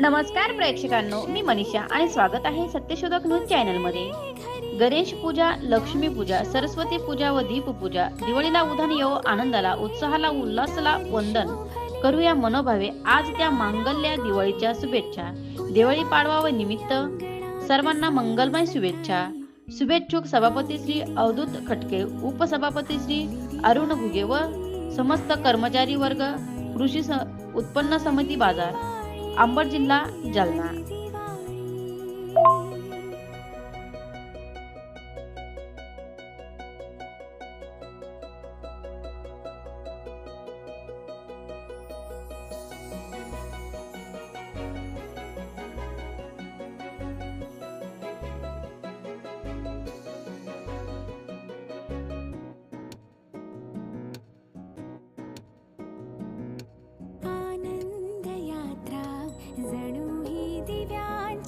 नमस्कार प्रेक्षकांनो मी मनीषा आणि स्वागत आहे सत्यशोधक न्यूज चॅनलमध्ये गणेश पूजा लक्ष्मी पूजा सरस्वती पूजा व दीप पूजा दिवाळीला उधाण येऊ आनंदाला उत्साहाला उल्हासाला वंदन. करूया मनोभावे आज त्या मांगल्या दिवाळीच्या शुभेच्छा. दिवाळी पाडवा व निमित्त सर्वांना मंगलमय शुभेच्छा. शुभेच्छुक सभापती श्री अवधूत खटके उपसभापती श्री अरुण घुगे व समस्त कर्मचारी वर्ग कृषी स- उत्पन्न समिती बाजार. अंबड जिला जालना।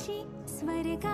आनंदयात्रा